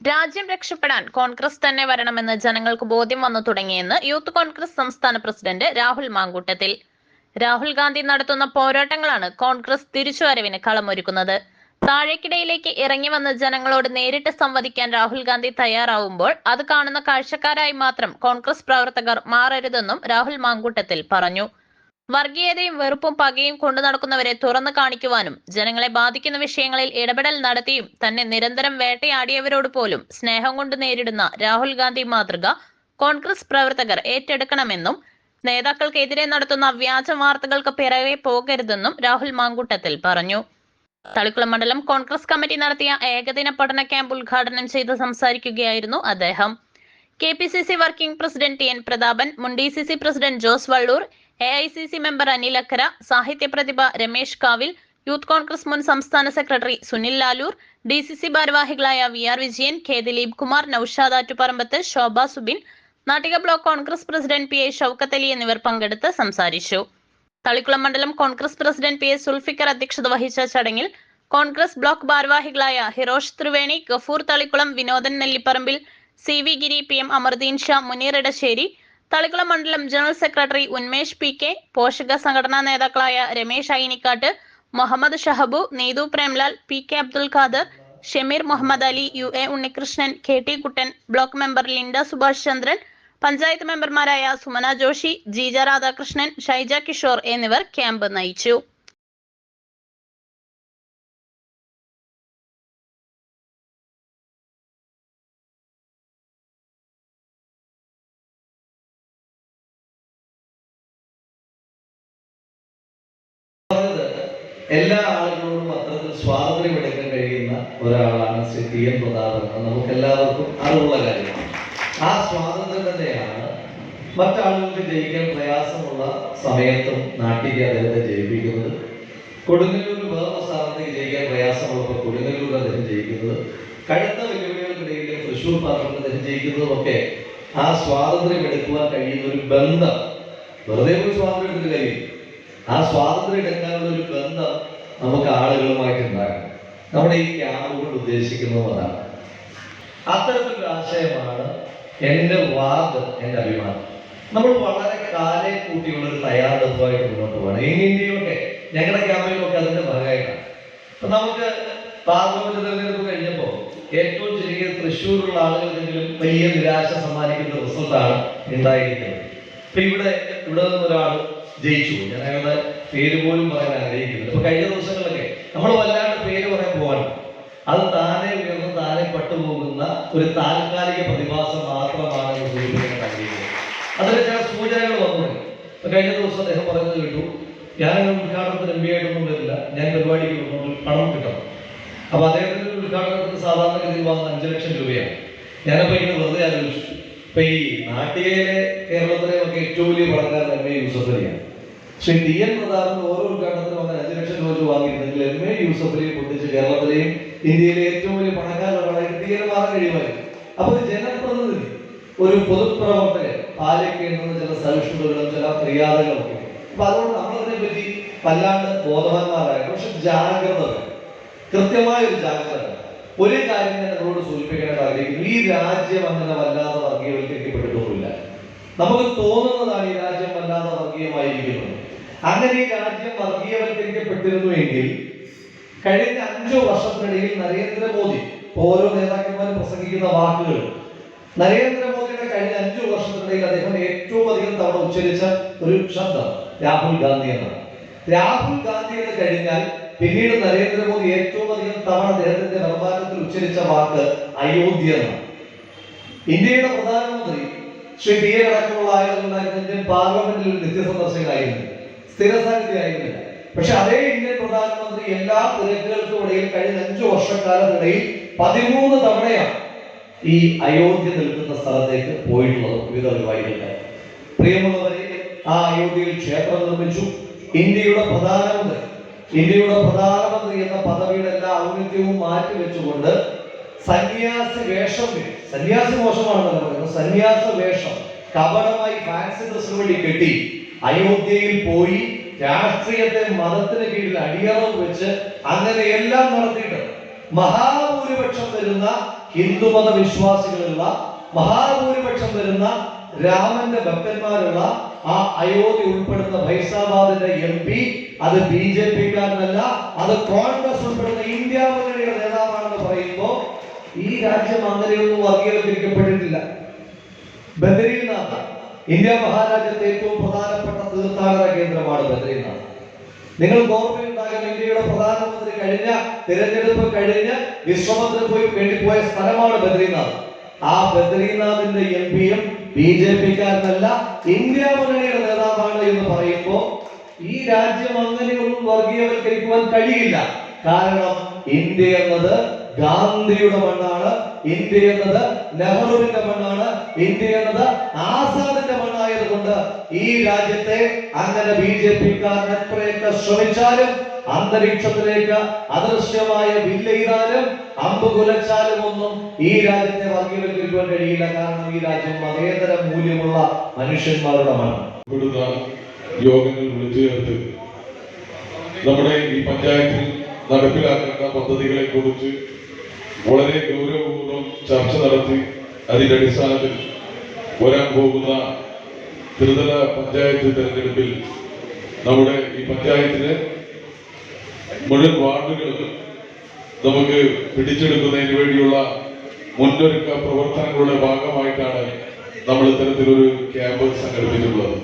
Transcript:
രാജ്യം രക്ഷപ്പെടാൻ കോൺഗ്രസ് തന്നെ വരണമെന്ന് ജനങ്ങൾക്ക് ബോധ്യം വന്നു തുടങ്ങിയെന്ന് യൂത്ത് കോൺഗ്രസ് സംസ്ഥാന പ്രസിഡന്റ് രാഹുൽ മാങ്കൂട്ടത്തിൽ. രാഹുൽ ഗാന്ധി നടത്തുന്ന പോരാട്ടങ്ങളാണ് കോൺഗ്രസ് തിരിച്ചുവരവിന് കളമൊരുക്കുന്നത്. താഴേക്കിടയിലേക്ക് ഇറങ്ങി വന്ന് ജനങ്ങളോട് നേരിട്ട് സംവദിക്കാൻ രാഹുൽ ഗാന്ധി തയ്യാറാവുമ്പോൾ അത് കാണുന്ന കാഴ്ചക്കാരായി മാത്രം കോൺഗ്രസ് പ്രവർത്തകർ മാറരുതെന്നും രാഹുൽ മാങ്കൂട്ടത്തിൽ പറഞ്ഞു. വർഗീയതയും വെറുപ്പും പകയും കൊണ്ടു നടക്കുന്നവരെ തുറന്നു കാണിക്കുവാനും ജനങ്ങളെ ബാധിക്കുന്ന വിഷയങ്ങളിൽ ഇടപെടൽ നടത്തിയും തന്നെ നിരന്തരം വേട്ടയാടിയവരോട് പോലും സ്നേഹം കൊണ്ട് നേരിടുന്ന രാഹുൽ ഗാന്ധി മാതൃക കോൺഗ്രസ് പ്രവർത്തകർ ഏറ്റെടുക്കണമെന്നും നേതാക്കൾക്കെതിരെ നടത്തുന്ന വ്യാജ വാർത്തകൾക്ക് പിറകെ പോകരുതെന്നും രാഹുൽ മാങ്കൂട്ടത്തിൽ പറഞ്ഞു. തളിക്കുളം മണ്ഡലം കോൺഗ്രസ് കമ്മിറ്റി നടത്തിയ ഏകദിന പഠന ക്യാമ്പ് ഉദ്ഘാടനം ചെയ്ത് സംസാരിക്കുകയായിരുന്നു അദ്ദേഹം. K P C C working president T N Prathapan മുൻ D C C president Jose Vallur A I C C member Anil Akkara സാഹിത്യ പ്രതിഭ രമേശ് കാവിൽ യൂത്ത് കോൺഗ്രസ് മുൻ സംസ്ഥാന secretary Sunil Lalur D C C ഭാരവാഹികളായ V R Vijayan K Dileep Kumar Noushad Attuparambath Shobha Subin Nattika block Congress president P A Shoukath Ali എന്നിവർ പങ്കെടുത്ത് സംസാരിച്ചു. തളിക്കുളം മണ്ഡലം Congress president P A Sulfikar അധ്യക്ഷത വഹിച്ച ചടങ്ങിൽ കോൺഗ്രസ് ബ്ലോക്ക് ഭാരവാഹികളായ Hirosh Triveni Gafoor Thalikulam Vinodan Nellipparambil C V Giri P M Amardeen Sha Muneer Edassery Thalikulam മണ്ഡലം general secretary Unmesh P K പോഷക സംഘടനാ നേതാക്കളായ Ramesh Ayinikkattu Muhammad Shahabu Neethu Premlal P K Abdul Khader Shameer Muhammad Ali U A Unnikrishnan K T Kuttan block member Linda Subhash Chandran panchayat മെമ്പർമാരായ സുമന ജോഷി ജീജ രാധാകൃഷ്ണൻ ഷൈജ കിഷോർ എന്നിവർ camp നയിച്ചു. എല്ലാ ആളുകളോടും അത്തരത്തിൽ സ്വാതന്ത്ര്യം എടുക്കാൻ കഴിയുന്ന ഒരാളാണ് ശ്രീ ടി എം പ്രതാപൻ. നമുക്ക് എല്ലാവർക്കും അറിവുള്ള കാര്യമാണ്. ആ സ്വാതന്ത്ര്യം തന്നെയാണ് മറ്റാളുകൾക്ക് ജയിക്കാൻ പ്രയാസമുള്ള സമയത്തും നാട്ടിലേക്ക് അദ്ദേഹത്തെ ജയിപ്പിക്കുന്നത്. കൊടുങ്ങല്ലൂർ വേറെ സ്ഥാനത്തേക്ക് ജയിക്കാൻ പ്രയാസമുള്ളപ്പോൾ കൊടുങ്ങല്ലൂർ അദ്ദേഹം ജയിക്കുന്നത്. കടുത്ത വെല്ലുവിളികൾക്കിടയിൽ തൃശ്ശൂർ പാർലമെന്റ് അദ്ദേഹം ജയിക്കുന്നതും ഒക്കെ ആ സ്വാതന്ത്ര്യം എടുക്കുവാൻ കഴിയുന്ന ഒരു ബന്ധം. വെറുതെ ഒരു സ്വാതന്ത്ര്യം എടുത്തിട്ട് കഴിയും ആ സ്വാതന്ത്ര്യം എടുക്കാനുള്ള ഒരു ബന്ധം നമുക്ക് ആളുകളുമായിട്ട് ഉണ്ടാകണം. നമ്മുടെ ഈ ക്യാമ്പ് കൊണ്ട് ഉദ്ദേശിക്കുന്നതും അതാണ്. അത്തരത്തിലൊരു ആശയമാണ് എന്റെ വാദ് എന്റെ അഭിമാനം. നമ്മൾ വളരെ കാലേ കൂട്ടിയുള്ള ഒരു തയ്യാറെടുപ്പായിട്ട് മുന്നോട്ട് പോകണം. ഇനിയൊക്കെ ഞങ്ങളുടെ ക്യാമ്പയിലൊക്കെ അതിന്റെ ഭാഗമായിട്ടാണ്. നമുക്ക് പാർലമെന്റ് തെരഞ്ഞെടുപ്പ് കഴിഞ്ഞപ്പോൾ ഏറ്റവും ചെറിയ തൃശ്ശൂരുള്ള ആളുകളെങ്കിലും വലിയ നിരാശ സമ്മാനിക്കുന്ന റിസൾട്ടാണ് ഉണ്ടായിരിക്കുന്നത്. ഇപ്പൊ ഇവിടെ ഇവിടെ നിന്ന് ഒരാൾ ജയിച്ചു ഞാൻ അയാളുടെ പേര് പോലും പറയാൻ ആഗ്രഹിക്കുന്നുണ്ട് അപ്പൊ കഴിഞ്ഞ ദിവസങ്ങളിലൊക്കെ നമ്മൾ വല്ലാണ്ട് പേര് പറയാൻ പോകണം അത് താനെ ഉയർന്ന് താനെ പട്ടുപോകുന്ന ഒരു താൽക്കാലിക പ്രതിഭാസം മാത്രമാണ് സൂചിപ്പിക്കാൻ ആഗ്രഹിക്കുന്നത്. അതിന് ചില സൂചനകൾ വന്നു കഴിഞ്ഞ ദിവസം അദ്ദേഹം പറയുന്നത് കേട്ടു ഞാൻ ഉദ്ഘാടനത്തിന് എം പി ആയിട്ടൊന്നും വരില്ല. ഞാൻ പരിപാടിക്ക് വന്നുകൊണ്ട് പണം കിട്ടണം. അപ്പൊ അദ്ദേഹത്തിന്റെ ഉദ്ഘാടനത്തിന് സാധാരണഗതിയിൽ വാങ്ങുന്ന അഞ്ചു ലക്ഷം രൂപയാണ്. ഞാനപ്പോ ഇങ്ങനെ വെറുതെ ആലോചിച്ചു. ഇപ്പൊ ഈ നാട്ടികയിലെ കേരളത്തിലെ ഒക്കെ ഏറ്റവും വലിയ പണക്കാരൻ M A Yusuf Shri T N Prathapan ഓരോ ഉദ്ഘാടനത്തിനും വന്ന അഞ്ചു ലക്ഷം രൂപ വാങ്ങിയിരുന്നെങ്കിൽ എം എ യൂസഫിലെയും പൊട്ടിച്ച് കേരളത്തിലെയും ഇന്ത്യയിലെ ഏറ്റവും വലിയ പണക്കാരനാണ് ടി എൻ മാറാൻ കഴിയുമായിരുന്നു. അപ്പൊ ഒരു ജനപ്രതിനിധി ഒരു പൊതുപ്രവർത്തകൻ പാലിക്കേണ്ടുന്ന ചില സഹിഷ്ണുതകളും ചില മര്യാദകളും ഒക്കെ. അപ്പൊ അതുകൊണ്ട് നമ്മളതിനെ പറ്റി വല്ലാണ്ട് ബോധവാന്മാരായ പക്ഷെ ജാഗ്രത. കൃത്യമായ ഒരു ജാഗ്രത. ഒരു കാര്യം ഞാൻ നിങ്ങളോട് സൂചിപ്പിക്കാനായിട്ട് ആഗ്രഹിക്കുന്നു. ഈ രാജ്യം അങ്ങനെ വല്ലാതെ വർഗീയവൽക്കരിക്കപ്പെട്ടിട്ടൊന്നുമില്ല. നമുക്ക് തോന്നുന്നതാണ് ഈ രാജ്യം വല്ലാതെ വർഗീയമായിരിക്കുന്നത് അങ്ങനെ രാജ്യം വർഗീയവൽക്കരിക്കപ്പെട്ടിരുന്നു എങ്കിൽ കഴിഞ്ഞ അഞ്ചു വർഷത്തിനിടയിൽ നരേന്ദ്രമോദി ഓരോ നേതാക്കന്മാരും പ്രസംഗിക്കുന്ന വാക്കുകൾ നരേന്ദ്രമോദിയുടെ കഴിഞ്ഞ അഞ്ചു വർഷത്തിനിടയിൽ അദ്ദേഹം ഏറ്റവും അധികം തവണ ഉച്ചരിച്ച ഒരു ശബ്ദം രാഹുൽ ഗാന്ധി എന്നാണ്. രാഹുൽ ഗാന്ധി എന്ന് കഴിഞ്ഞാൽ പിന്നീട് നരേന്ദ്രമോദി ഏറ്റവും അധികം തവണ അദ്ദേഹത്തിന്റെ നിർമ്മാണത്തിൽ ഉച്ചരിച്ച വാക്ക് അയോധ്യ എന്നാണ്. ഇന്ത്യയുടെ പ്രധാനമന്ത്രി ശ്രീ പി എ അടക്കമുള്ള ആളുകളുണ്ടായിരുന്ന ഇന്ത്യൻ പാർലമെന്റിൽ നിത്യസന്ദർശകനായിരുന്നു സ്ഥിര സാന്നിധ്യമായിരുന്നില്ല പക്ഷെ അതേ ഇന്ത്യൻ പ്രധാനമന്ത്രി എല്ലാ തിരക്കുകൾക്കും ഇടയിൽ കഴിഞ്ഞ അഞ്ചു വർഷക്കാലത്തിനിടയിൽ പതിമൂന്ന് തവണയാണ് ഈ അയോധ്യ നിൽക്കുന്ന സ്ഥലത്തേക്ക് പോയിട്ടുള്ളത്. വിവിധ പരിപാടികൾക്ക് പ്രിയമുള്ളവരെ ആ അയോധ്യയിൽ ക്ഷേത്രം നിർമ്മിച്ചു. ഇന്ത്യയുടെ പ്രധാനമന്ത്രി ഇന്ത്യയുടെ പ്രധാനമന്ത്രി എന്ന പദവിയുടെ എല്ലാ ഔന്നിത്യവും മാറ്റി വെച്ചുകൊണ്ട് സന്യാസി വേഷം സന്യാസി മോശമാണെന്നല്ല പറയുന്നത് സന്യാസ വേഷം കപടമായി ഫാൻസി ഡ്രസ്സിന് വേണ്ടി കെട്ടി അയോധ്യയിൽ പോയി രാഷ്ട്രീയത്തെ മതത്തിന് കീഴിൽ അടിയറവ് വെച്ച് അങ്ങനെ എല്ലാം നടത്തിയിട്ട് മഹാഭൂരിപക്ഷം വരുന്ന ഹിന്ദുമത വിശ്വാസികളുള്ള മഹാഭൂരിപക്ഷം വരുന്ന രാമന്റെ ഭക്തന്മാരുള്ള ആ അയോധ്യ ഉൾപ്പെടുന്ന ഫൈസാബാദിന്റെ എം പി അത് ബി ജെ പിക്കാരനല്ല അത് കോൺഗ്രസ് ഉൾപ്പെടുന്ന ഇന്ത്യ മുന്നണിയുടെ നേതാവാണെന്ന് പറയുമ്പോൾ ഈ രാജ്യം അങ്ങനെയൊന്നും വർഗീയവൽക്കരിക്കപ്പെട്ടിട്ടില്ല. ബദരീനാഥ് ഇന്ത്യ മഹാരാജ്യത്തെ ഏറ്റവും പ്രധാനപ്പെട്ട തീർത്ഥാടന കേന്ദ്രമാണ് ബദ്രീനാഥ്. നിങ്ങൾ ഓർമ്മയുണ്ടാകും ഇന്ത്യയുടെ പ്രധാനമന്ത്രി കഴിഞ്ഞ തിരഞ്ഞെടുപ്പ് കഴിഞ്ഞ് വിശ്വമന്ത്രി പോയി വേണ്ടിപ്പോയ സ്ഥലമാണ് ബദ്രീനാഥ്. ആ ബദ്രീനാഥിന്റെ എം പിയും ബി ജെ പിക്കാരനല്ല ഇന്ത്യ മുന്നണിയുടെ നേതാവാണ് എന്ന് പറയുമ്പോൾ ഈ രാജ്യം അങ്ങനെയൊന്നും വർഗീയവൽക്കരിക്കുവാൻ കഴിയില്ല. കാരണം ഇന്ത്യ എന്നത് ഗാന്ധിയുടെ മണ്ണാണ് ഇന്ത്യ എന്നത് നെഹ്റുവിന്റെ മണ്ണാണ് ഇന്ത്യ എന്നത് ആസാദിന്റെ മണ്ണായതുകൊണ്ട് ഈ രാജ്യത്തെ അങ്ങനെ ബി ജെ പിക്കാരൻ എത്രയൊക്കെ ശ്രമിച്ചാലും അന്തരീക്ഷത്തിലേക്ക് അദൃശ്യമായ വില്ലെയ്താലും അമ്പ് കുലച്ചാലും ഒന്നും ഈ രാജ്യത്തെ വർഗീയവൽക്കരിക്കുവാൻ കഴിയില്ല. കാരണം ഈ രാജ്യം മതേതര മൂല്യമുള്ള മനുഷ്യന്മാരുടെ മണ്ണ് യോഗങ്ങൾ വിളിച്ചു ചേർത്ത് നമ്മുടെ ഈ പഞ്ചായത്തിൽ നടപ്പിലാക്കേണ്ട പദ്ധതികളെ കുറിച്ച് വളരെ ഗൗരവപൂർവം ചർച്ച നടത്തി. അതിന്റെ അടിസ്ഥാനത്തിൽ വരാൻ പോകുന്ന ത്രിതല പഞ്ചായത്ത് തെരഞ്ഞെടുപ്പിൽ നമ്മുടെ ഈ പഞ്ചായത്തിലെ മുഴുവൻ വാർഡുകൾ നമുക്ക് പിടിച്ചെടുക്കുന്നതിന് വേണ്ടിയുള്ള മുന്നൊരുക്ക പ്രവർത്തനങ്ങളുടെ ഭാഗമായിട്ടാണ് നമ്മൾ ഇത്തരത്തിലൊരു ക്യാമ്പ് സംഘടിപ്പിച്ചിട്ടുള്ളത്.